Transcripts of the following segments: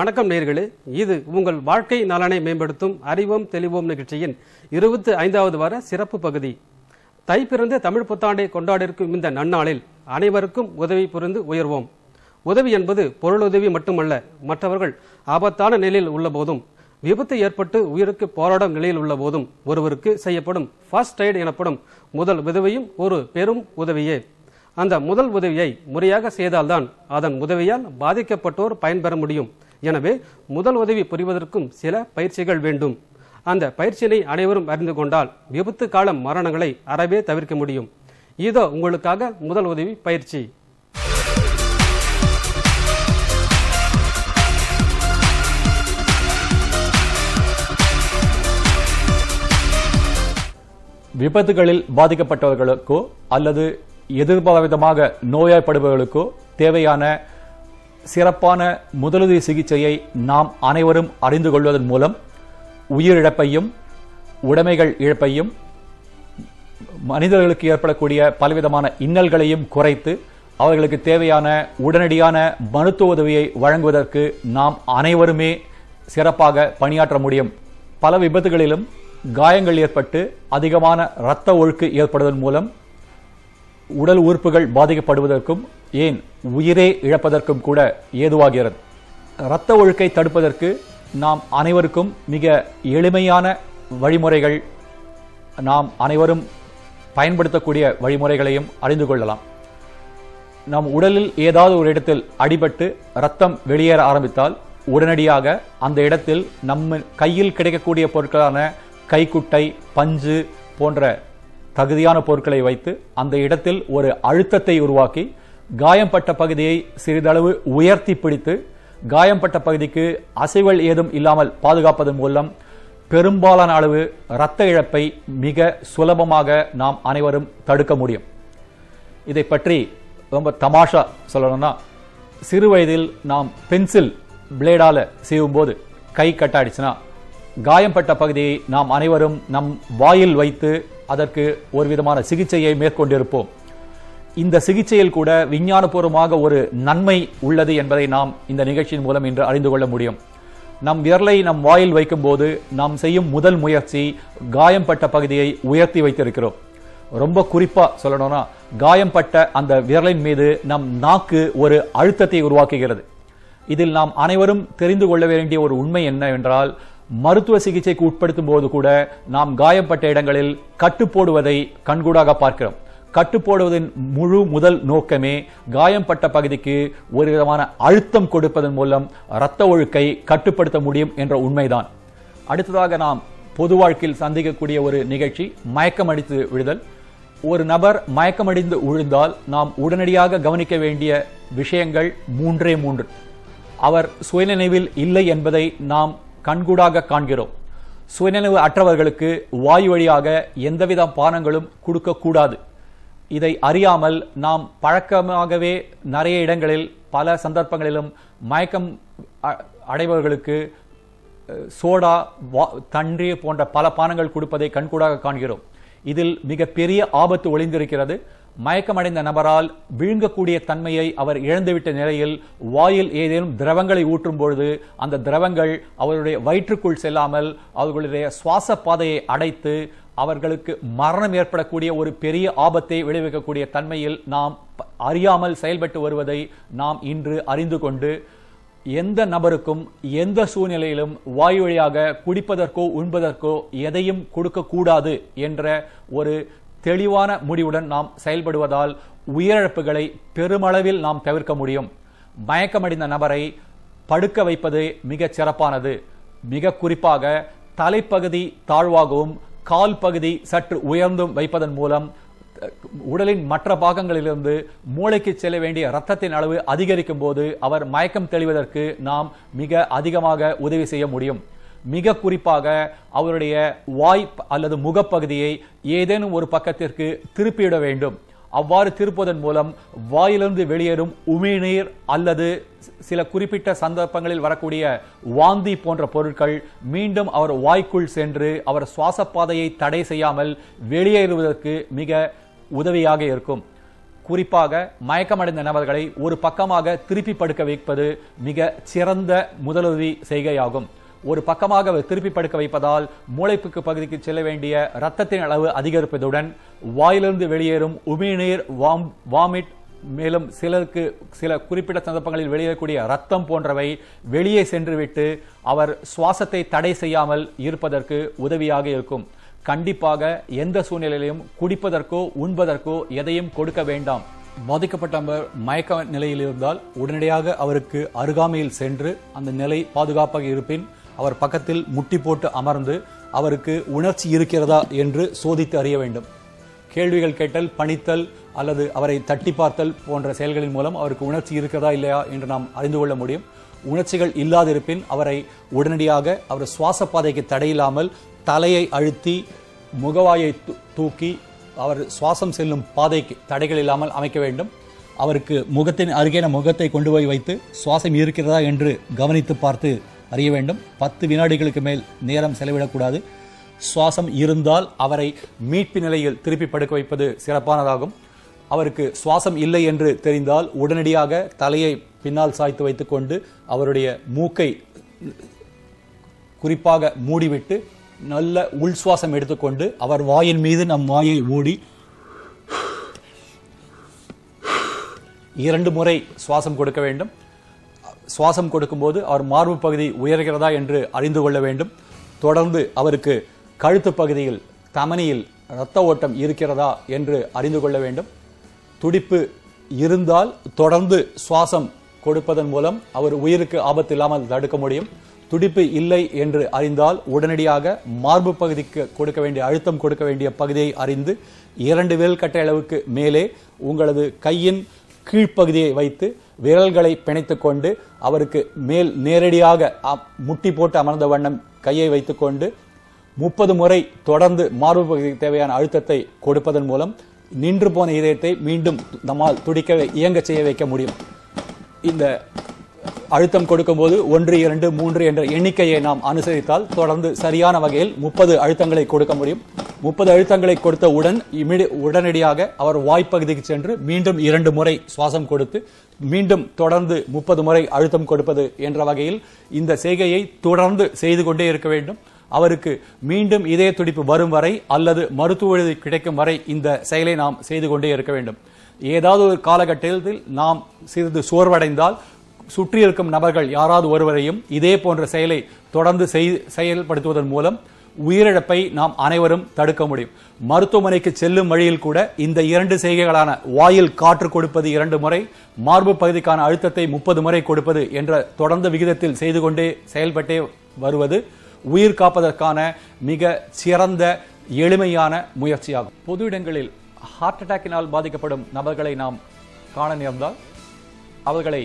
வணக்கம் நேர்களே இது உங்கள் வாழ்க்கை நலனை மேம்படுத்தும் அறிவோம் தெளிவோம் நிகழ்ச்சியின் இருபத்தி ஐந்தாவது வார சிறப்பு பகுதி. தை பிறந்த தமிழ் புத்தாண்டை கொண்டாடிருக்கும் இந்த நன்னாளில் அனைவருக்கும் உதவி புரிந்து உயர்வோம். உதவி என்பது பொருளுதவி மட்டுமல்ல மற்றவர்கள் ஆபத்தான நிலையில் உள்ள போதும் விபத்து ஏற்பட்டு உயிருக்கு போராடும் நிலையில் உள்ள போதும் ஒருவருக்கு செய்யப்படும் ஃபர்ஸ்ட் எய்ட் எனப்படும் முதல் உதவியும் ஒரு பெரும் உதவியே. அந்த முதல் உதவியை முறையாக செய்தால்தான் அதன் உதவியால் பாதிக்கப்பட்டோர் பயன்பெற முடியும். எனவே முதல் உதவி புரிவதற்கும் சில பயிற்சிகள் வேண்டும். அந்த பயிற்சியினை அனைவரும் அறிந்து கொண்டால் விபத்து கால மரணங்களை அறவே தவிர்க்க முடியும். இதோ உங்களுக்காக முதல் உதவி பயிற்சி. விபத்துகளில் பாதிக்கப்பட்டவர்களுக்கோ அல்லது எதிர்பாராவிதமாக நோயாய்ப்படுபவர்களுக்கோ தேவையான சிறப்பான முதலுதவி சிகிச்சையை நாம் அனைவரும் அறிந்து கொள்வதன் மூலம் உயிரிழப்பையும் உடைமைகள் இழப்பையும் மனிதர்களுக்கு ஏற்படக்கூடிய பலவிதமான இன்னல்களையும் குறைத்து அவர்களுக்கு தேவையான உடனடியான மருத்துவ உதவியை வழங்குவதற்கு நாம் அனைவருமே சிறப்பாக பணியாற்ற முடியும். பல விபத்துகளிலும் காயங்கள் ஏற்பட்டு அதிகமான இரத்த ஒழுக்கு ஏற்படுவதன் மூலம் உடல் உறுப்புகள் பாதிக்கப்படுவதற்கும் ஏன் உயிரே இழப்பதற்கும் கூட ஏதுவாகிறது? இரத்த ஒழுக்கை தடுப்பதற்கு நாம் அனைவருக்கும் மிக எளிமையான வழிமுறைகள் நாம் அனைவரும் பயன்படுத்தக்கூடிய வழிமுறைகளையும் அறிந்து கொள்ளலாம். நம் உடலில் ஏதாவது ஒரு இடத்தில் அடிபட்டு ரத்தம் வெளியேற ஆரம்பித்தால் உடனடியாக அந்த இடத்தில் நம்ம கையில் கிடைக்கக்கூடிய பொருட்களான கைக்குட்டை பஞ்சு போன்ற தகுதியான பொருட்களை வைத்து அந்த இடத்தில் ஒரு அழுத்தத்தை உருவாக்கி காயம்பட்ட பகுதியை சிறிதளவு உயர்த்தி பிடித்து காயம்பட்ட பகுதிக்கு அசைவல் ஏதும் இல்லாமல் பாதுகாப்பதன் மூலம் பெரும்பாலான அளவு இரத்த இழப்பை மிக சுலபமாக நாம் அனைவரும் தடுக்க முடியும். இதை பற்றி ரொம்ப தமாஷா சொல்லணும்னா சிறு வயதில் நாம் பென்சில் பிளேடால செய்யும்போது போது கை கட்டாடிச்சுன்னா காயம்பட்ட பகுதியை நாம் அனைவரும் நம் வாயில் வைத்து அதற்கு ஒரு விதமான சிகிச்சையை மேற்கொண்டிருப்போம். இந்த சிகிச்சையில் கூட விஞ்ஞானபூர்வமாக ஒரு நன்மை உள்ளது என்பதை நாம் இந்த நிகழ்ச்சியின் மூலம் இன்று அறிந்து கொள்ள முடியும். நம் விரலை நம் வாயில் வைக்கும்போது நாம் செய்யும் முதல் முயற்சி காயம்பட்ட பகுதியை உயர்த்தி வைத்திருக்கிறோம். ரொம்ப குறிப்பா சொல்லணும்னா காயம்பட்ட அந்த விரலின் மீது நம் நாக்கு ஒரு அழுத்தத்தை உருவாக்குகிறது. இதில் நாம் அனைவரும் தெரிந்து கொள்ள வேண்டிய ஒரு உண்மை என்னவென்றால் மருத்துவ சிகிச்சைக்கு உட்படுத்தும் போது கூட நாம் காயப்பட்ட இடங்களில் கட்டு போடுவதை கண்கூடாக பார்க்கிறோம். கட்டுப்போடுவதன் முழு முதல் நோக்கமே காயம்பட்ட பகுதிக்கு ஒரு விதமான அழுத்தம் கொடுப்பதன் மூலம் இரத்த ஒழுக்கை கட்டுப்படுத்த முடியும் என்ற உண்மைதான். அடுத்ததாக நாம் பொது வாழ்க்கையில் சந்திக்கக்கூடிய ஒரு நிகழ்ச்சி மயக்கமடித்து விழுதல் ஒரு நபர் மயக்கமடிந்து விழுந்தால் நாம் உடனடியாக கவனிக்க வேண்டிய விஷயங்கள் மூன்றே மூன்று. அவர் சுயநினைவில் இல்லை என்பதை நாம் கண்கூடாக காண்கிறோம். சுயநினைவு அற்றவர்களுக்கு வாயு வழியாக எந்தவித பானங்களும் கொடுக்கக்கூடாது. இதை அறியாமல் நாம் பழக்கமாகவே நிறைய இடங்களில் பல சந்தர்ப்பங்களிலும் மயக்கம் அ- அடைபவர்களுக்கு சோடா வா- தண்ணீர் போன்ற பல பானங்கள் கொடுப்பதை கண்கூடாக காண்கிறோம். இதில் மிகப்பெரிய ஆபத்து ஒளிந்திருக்கிறது. மயக்கமடைந்த நபரால் விழுங்கக்கூடிய தன்மையை அவர் இழந்துவிட்ட நிலையில் வாயில் ஏதேனும் திரவங்களை ஊற்றும் பொழுது அந்த திரவங்கள் அவருடைய வயிற்றுக்குள் செல்லாமல் அவர்களுடைய சுவாச பாதையை அடைத்து அவர்களுக்கு மரணம் ஏற்படக்கூடிய ஒரு பெரிய ஆபத்தை விளைவிக்கக்கூடிய தன்மையில் நாம் ப- அறியாமல் செயல்பட்டு வருவதை நாம் இன்று அறிந்து கொண்டு எந்த நபருக்கும் எந்த சூழ்நிலையிலும் வாயு வழியாக குடிப்பதற்கோ உண்பதற்கோ எதையும் கொடுக்கக்கூடாது என்ற ஒரு தெளிவான முடிவுடன் நாம் செயல்படுவதால் உயிரிழப்புகளை பெருமளவில் நாம் தவிர்க்க முடியும். மயக்கமடைந்த நபரை படுக்க வைப்பது மிகச் சிறப்பானது. மிக குறிப்பாக தலைப்பகுதி தாழ்வாகவும் கால் பகுதி சற்று உயர்ந்தும் வைப்பதன் மூலம் உடலின் மற்ற பாகங்களிலிருந்து மூளைக்கு செல்ல வேண்டிய ரத்தத்தின் அளவு அதிகரிக்கும் போது அவர் மயக்கம் தெளிவதற்கு நாம் மிக அதிகமாக உதவி செய்ய முடியும். மிக குறிப்பாக அவருடைய வாய் அல்லது முகப்பகுதியை ஏதேனும் ஒரு பக்கத்திற்கு திருப்பிவிட வேண்டும். அவ்வாறு திருப்புவதன் மூலம் வாயிலிருந்து வெளியேறும் உமிழ்நீர் அல்லது சில குறிப்பிட்ட சந்தர்ப்பங்களில் வரக்கூடிய வாந்தி போன்ற பொருட்கள் மீண்டும் அவர் வாய்க்குள் சென்று அவர் சுவாச பாதையை தடை செய்யாமல் வெளியேறுவதற்கு மிக உதவியாக இருக்கும். குறிப்பாக மயக்கமடைந்த நபர்களை ஒரு பக்கமாக திருப்பி படுக்க வைப்பது மிக சிறந்த முதலுதவி செய்கையாகும். ஒரு பக்கமாக அவர் திருப்பி படுக்க வைப்பதால் மூளைப்புக்கு பகுதிக்கு செல்ல வேண்டிய ரத்தத்தின் அளவு அதிகரிப்பதுடன் வாயிலிருந்து வெளியேறும் உமிழ்நீர் வாம் வாமிட் மேலும் சிலருக்கு சில குறிப்பிட்ட சந்தர்ப்பங்களில் வெளியேறக்கூடிய ரத்தம் போன்றவை வெளியே சென்றுவிட்டு அவர் சுவாசத்தை தடை செய்யாமல் இருப்பதற்கு உதவியாக இருக்கும். கண்டிப்பாக எந்த சூழ்நிலையிலும் குடிப்பதற்கோ உண்பதற்கோ எதையும் கொடுக்க வேண்டாம். பாதிக்கப்பட்ட நபர் மயக்க நிலையில் இருந்தால் உடனடியாக அவருக்கு அருகாமையில் சென்று அந்த நிலை பாதுகாப்பாக இருப்பின் அவர் பக்கத்தில் முட்டி போட்டு அமர்ந்து அவருக்கு உணர்ச்சி இருக்கிறதா என்று சோதித்து அறிய வேண்டும். கேள்விகள் கேட்டல் பணித்தல் அல்லது அவரை தட்டி பார்த்தல் போன்ற செயல்களின் மூலம் அவருக்கு உணர்ச்சி இருக்கிறதா இல்லையா என்று நாம் அறிந்து கொள்ள முடியும். உணர்ச்சிகள் இல்லாதிருப்பின் அவரை உடனடியாக அவர் சுவாச பாதைக்கு தடையில்லாமல் தலையை அழுத்தி முகவாயை தூ- தூக்கி அவர் சுவாசம் செல்லும் பாதைக்கு தடைகள் இல்லாமல் அமைக்க வேண்டும். அவருக்கு முகத்தின் அருகே முகத்தை கொண்டு போய் வைத்து சுவாசம் இருக்கிறதா என்று கவனித்து பார்த்து அறிய வேண்டும். பத்து வினாடிகளுக்கு மேல் நேரம் செலவிடக்கூடாது. சுவாசம் இருந்தால் அவரை மீட்பு நிலையில் திருப்பி படுக்க வைப்பது சிறப்பானதாகும். அவருக்கு சுவாசம் இல்லை என்று தெரிந்தால் உடனடியாக தலையை பின்னால் சாய்த்து வைத்துக்கொண்டு அவருடைய மூக்கை குறிப்பாக மூடிவிட்டு நல்ல உள் சுவாசம் எடுத்துக்கொண்டு அவர் வாயின் மீது நம் வாயை மூடி இரண்டு முறை சுவாசம் கொடுக்க வேண்டும். சுவாசம் கொடுக்கும்போது அவர் மார்பு பகுதி உயர்கிறதா என்று அறிந்து கொள்ள வேண்டும். தொடர்ந்து அவருக்கு கழுத்து பகுதியில் தமனியில் இரத்த ஓட்டம் இருக்கிறதா என்று அறிந்து கொள்ள வேண்டும். துடிப்பு இருந்தால் தொடர்ந்து சுவாசம் கொடுப்பதன் மூலம் அவர் உயிருக்கு ஆபத்து இல்லாமல் தடுக்க முடியும். துடிப்பு இல்லை என்று அறிந்தால் உடனடியாக மார்பு பகுதிக்கு கொடுக்க வேண்டிய அழுத்தம் கொடுக்க வேண்டிய பகுதியை அறிந்து இரண்டு வேல் கட்டை அளவுக்கு மேலே உங்களது கையின் கீழ்ப்பகுதியை வைத்து விரல்களை பிணைத்துக் கொண்டு அவருக்கு மேல் நேரடியாக முட்டி போட்டு அமர்ந்த வண்ணம் கையை வைத்துக்கொண்டு முப்பது முறை தொடர்ந்து மார்பு பகுதிக்கு தேவையான அழுத்தத்தை கொடுப்பதன் மூலம் நின்று போன இதயத்தை மீண்டும் நம்மால் துடிக்க இயங்க செய்ய வைக்க முடியும். இந்த அழுத்தம் கொடுக்கும்போது ஒன்று இரண்டு மூன்று என்ற எண்ணிக்கையை நாம் அனுசரித்தால் தொடர்ந்து சரியான வகையில் முப்பது அழுத்தங்களை கொடுக்க முடியும். முப்பது அழுத்தங்களை கொடுத்தவுடன் இமிடி- உடனடியாக அவர் வாய்ப்பகுதிக்கு சென்று மீண்டும் இரண்டு முறை சுவாசம் கொடுத்து மீண்டும் தொடர்ந்து முப்பது முறை அழுத்தம் கொடுப்பது என்ற வகையில் இந்த செய்கையை தொடர்ந்து செய்து கொண்டே இருக்க வேண்டும். அவருக்கு மீண்டும் இதய துடிப்பு வரும் வரை அல்லது மருத்துவ கிடைக்கும் வரை இந்த செயலை நாம் செய்து கொண்டே இருக்க வேண்டும். ஏதாவது ஒரு காலகட்டத்தில் நாம் சிறிது சோர்வடைந்தால் சுற்றி இருக்கும் நபர்கள் யாராவது ஒருவரையும் இதே போன்ற செயலை தொடர்ந்து செயல்படுத்துவதன் மூலம் உயிரிழப்பை நாம் அனைவரும் தடுக்க முடியும். மருத்துவமனைக்கு செல்லும் வழியில் கூட இந்த இரண்டு செய்கைகளான வாயில் காற்று கொடுப்பது இரண்டு முறை மார்பு பகுதிக்கான அழுத்தத்தை முப்பது முறை கொடுப்பது என்ற தொடர்ந்த விகிதத்தில் செய்து கொண்டே செயல்பட்டே வருவது உயிர் காப்பதற்கான மிக சிறந்த எளிமையான முயற்சியாகும். பொது இடங்களில் ஹார்ட் அட்டாக்கினால் பாதிக்கப்படும் நபர்களை நாம் காண நேர்ந்தால் அவர்களை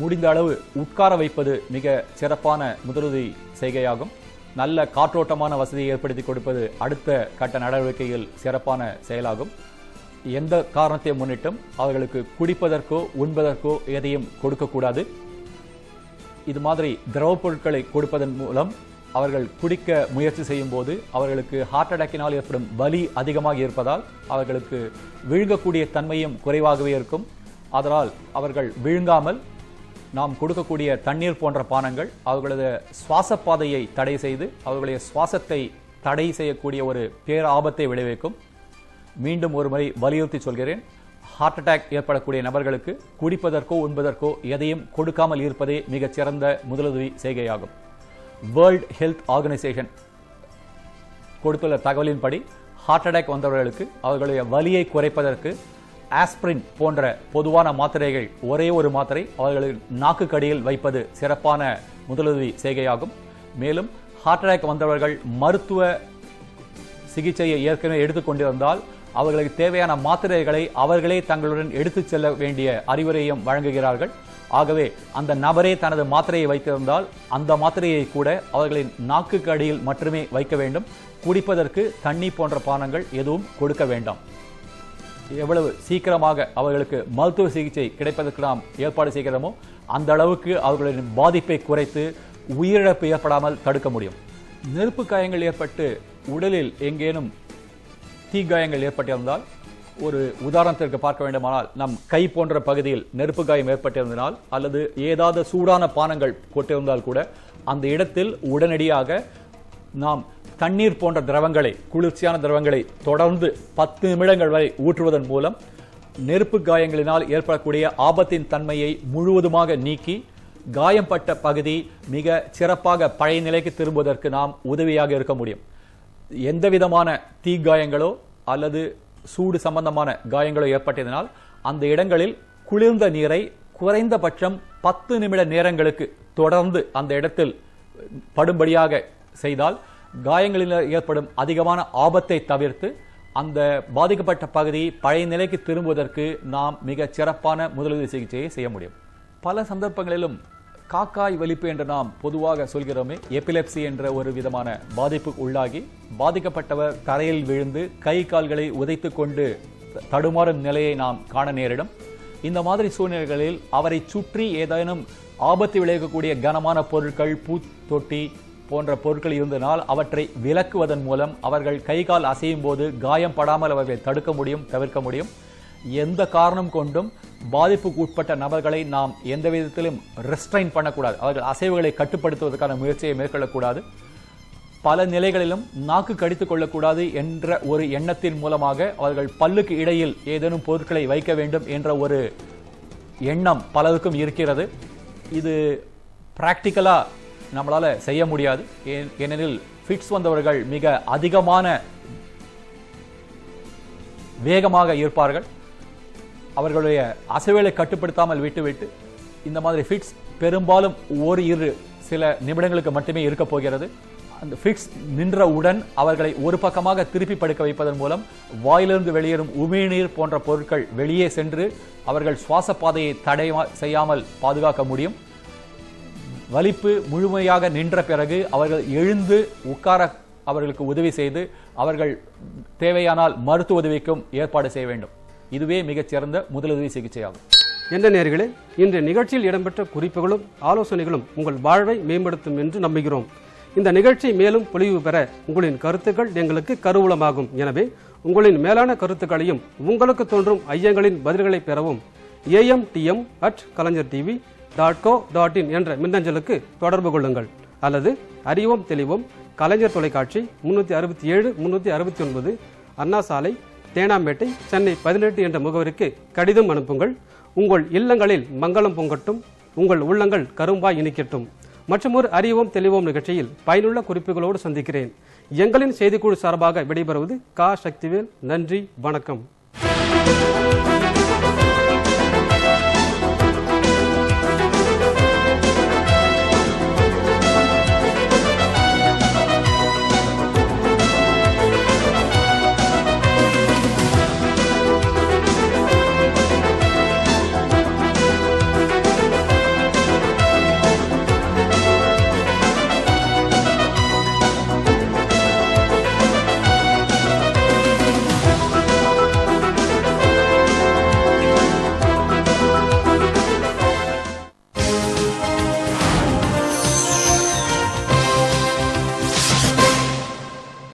முடிந்த அளவு உட்கார வைப்பது மிக சிறப்பான முதலுதவி செய்கையாகும். நல்ல காற்றோட்டமான வசதியை ஏற்படுத்தி கொடுப்பது அடுத்த கட்ட நடவடிக்கையில் சிறப்பான செயலாகும். எந்த காரணத்தை முன்னிட்டும் அவர்களுக்கு குடிப்பதற்கோ உண்பதற்கோ எதையும் கொடுக்கக்கூடாது. இது மாதிரி திரவ பொருட்களை கொடுப்பதன் மூலம் அவர்கள் குடிக்க முயற்சி செய்யும் போது அவர்களுக்கு ஹார்ட் அட்டாக்கினால் ஏற்படும் வலி அதிகமாக இருப்பதால் அவர்களுக்கு விழுங்கக்கூடிய தன்மையும் குறைவாகவே இருக்கும். அதனால் அவர்கள் விழுங்காமல் நாம் கொடுக்கக்கூடிய தண்ணீர் போன்ற பானங்கள் அவர்களது சுவாச பாதையை தடை செய்து அவர்களுடைய சுவாசத்தை தடை செய்யக்கூடிய ஒரு பேர் ஆபத்தை விளைவிக்கும். மீண்டும் ஒரு முறை வலியுறுத்தி சொல்கிறேன் ஹார்ட் அட்டாக் ஏற்படக்கூடிய நபர்களுக்கு குடிப்பதற்கோ உண்பதற்கோ எதையும் கொடுக்காமல் இருப்பதே மிகச்சிறந்த முதலுதவி செய்கையாகும். வேர்ல்ட் ஹெல்த் ஆர்கனைசேஷன் கொடுத்துள்ள தகவலின்படி ஹார்ட் அட்டாக் வந்தவர்களுக்கு அவர்களுடைய வலியை குறைப்பதற்கு ஆஸ்பிரின் போன்ற பொதுவான மாத்திரைகள் ஒரே ஒரு மாத்திரை அவர்களின் நாக்குக்கடியில் வைப்பது சிறப்பான முதலுதவி செய்கையாகும் மேலும் ஹார்ட் அட்டாக் வந்தவர்கள் மருத்துவ சிகிச்சையை ஏற்கனவே எடுத்துக்கொண்டிருந்தால் அவர்களுக்கு தேவையான மாத்திரைகளை அவர்களே தங்களுடன் எடுத்துச் செல்ல வேண்டிய அறிவுரையும் வழங்குகிறார்கள். ஆகவே அந்த நபரே தனது மாத்திரையை வைத்திருந்தால் அந்த மாத்திரையை கூட அவர்களின் நாக்குக்கு அடியில் மட்டுமே வைக்க வேண்டும். குடிப்பதற்கு தண்ணி போன்ற பானங்கள் எதுவும் கொடுக்க வேண்டாம். எவ்வளவு சீக்கிரமாக அவர்களுக்கு மருத்துவ சிகிச்சை கிடைப்பதற்கு நாம் ஏற்பாடு செய்கிறோமோ அந்த அளவுக்கு அவர்களின் பாதிப்பை குறைத்து உயிரிழப்பு ஏற்படாமல் தடுக்க முடியும். நெருப்பு காயங்கள் ஏற்பட்டு உடலில் எங்கேனும் தீக்காயங்கள் ஏற்பட்டிருந்தால் ஒரு உதாரணத்திற்கு பார்க்க வேண்டுமானால் நம் கை போன்ற பகுதியில் நெருப்பு காயம் ஏற்பட்டிருந்தனால் அல்லது ஏதாவது சூடான பானங்கள் போட்டிருந்தால் கூட அந்த இடத்தில் உடனடியாக நாம் தண்ணீர் போன்ற திரவங்களை குளிர்ச்சியான திரவங்களை தொடர்ந்து பத்து நிமிடங்கள் வரை ஊற்றுவதன் மூலம் நெருப்பு காயங்களினால் ஏற்படக்கூடிய ஆபத்தின் தன்மையை முழுவதுமாக நீக்கி காயம்பட்ட பகுதி மிக சிறப்பாக பழைய நிலைக்கு திரும்புவதற்கு நாம் உதவியாக இருக்க முடியும். எந்த விதமான தீக்காயங்களோ அல்லது சூடு சம்பந்தமான காயங்களோ ஏற்பட்டதனால் அந்த இடங்களில் குளிர்ந்த நீரை குறைந்தபட்சம் பத்து நிமிட நேரங்களுக்கு தொடர்ந்து அந்த இடத்தில் படும்படியாக செய்தால் காயங்களில் ஏற்படும் அதிகமான ஆபத்தை தவிர்த்து அந்த பாதிக்கப்பட்ட பகுதி பழைய நிலைக்கு திரும்புவதற்கு நாம் மிகச் சிறப்பான முதலுதவி சிகிச்சையை செய்ய முடியும். பல சந்தர்ப்பங்களிலும் காக்காய் வலிப்பு என்று நாம் பொதுவாக சொல்கிறோமே எபிலெப்சி என்ற ஒரு விதமான பாதிப்புக்கு உள்ளாகி பாதிக்கப்பட்டவர் தரையில் விழுந்து கை கால்களை உதைத்து கொண்டு தடுமாறும் நிலையை நாம் காண நேரிடும். இந்த மாதிரி சூழ்நிலைகளில் அவரை சுற்றி ஏதேனும் ஆபத்து விளைவிக்கக்கூடிய கனமான பொருட்கள் பூத்தொட்டி போன்ற பொருட்கள் இருந்தனால் அவற்றை விலக்குவதன் மூலம் அவர்கள் கை கால் அசையும் போது காயம் படாமல் அவர்களை தடுக்க முடியும் தவிர்க்க முடியும். எந்த காரணம் கொண்டும் பாதிப்புக்கு உட்பட்ட நபர்களை நாம் எந்த விதத்திலும் ரெஸ்ட்ரைன் பண்ணக்கூடாது. அவர்கள் அசைவுகளை கட்டுப்படுத்துவதற்கான முயற்சியை மேற்கொள்ளக்கூடாது. பல நிலைகளிலும் நாக்கு கடித்துக் கொள்ளக்கூடாது என்ற ஒரு எண்ணத்தின் மூலமாக அவர்கள் பல்லுக்கு இடையில் ஏதேனும் பொருட்களை வைக்க வேண்டும் என்ற ஒரு எண்ணம் பலருக்கும் இருக்கிறது. இது பிராக்டிக்கலாக நம்மளால் செய்ய முடியாது. ஏன்- ஏனெனில் ஃபிட்ஸ் வந்தவர்கள் மிக அதிகமான வேகமாக இருப்பார்கள். அவர்களுடைய அசைவுகளை கட்டுப்படுத்தாமல் விட்டுவிட்டு இந்த மாதிரி ஃபிட்ஸ் பெரும்பாலும் ஒரு இரு சில நிமிடங்களுக்கு மட்டுமே இருக்க போகிறது. அந்த ஃபிட்ஸ் நின்றவுடன் அவர்களை ஒரு பக்கமாக திருப்பி படுக்க வைப்பதன் மூலம் வாயிலிருந்து வெளியேறும் உமிழ்நீர் போன்ற பொருட்கள் வெளியே சென்று அவர்கள் சுவாச பாதையை தடை செய்யாமல் பாதுகாக்க முடியும். வலிப்பு முழுமையாக நின்ற பிறகு அவர்கள் எழுந்து உட்கார அவர்களுக்கு உதவி செய்து அவர்கள் தேவையானால் மருத்துவ உதவிக்கும் ஏற்பாடு செய்ய வேண்டும். இதுவே மிகச்சிறந்த முதலுதவி சிகிச்சையாகும். எந்த நேர்களே இன்றைய நிகழ்ச்சியில் இடம்பெற்ற குறிப்புகளும் ஆலோசனைகளும் உங்கள் வாழ்வை மேம்படுத்தும் என்று நம்புகிறோம். இந்த நிகழ்ச்சி மேலும் பொலிவு பெற உங்களின் கருத்துக்கள் எங்களுக்கு கருவூலமாகும். எனவே உங்களின் மேலான கருத்துக்களையும் உங்களுக்கு தோன்றும் ஐயங்களின் பதில்களை பெறவும் AM DM at Kalaignar TV dot co dot in என்ற மின்னஞ்சலுக்கு தொடர்பு கொள்ளுங்கள். அல்லது அறிவோம் தெளிவோம் கலைஞர் தொலைக்காட்சி முன்னூற்றி அறுபத்தி ஏழு முன்னூற்றி அறுபத்தி ஒன்பது அண்ணா சாலை தேனாம்பேட்டை சென்னை பதினெட்டு என்ற முகவரிக்கு கடிதம் அனுப்புங்கள். உங்கள் இல்லங்களில் மங்களம் பொங்கட்டும் உங்கள் உள்ளங்கள் கரும்பாய் இனிக்கட்டும். மற்றொரு அறிவோம் தெளிவோம் நிகழ்ச்சியில் பயனுள்ள குறிப்புகளோடு சந்திக்கிறேன். எங்களின் செய்திக்குழு சார்பாக விடைபெறுவது கா. சக்திவேல். நன்றி வணக்கம்.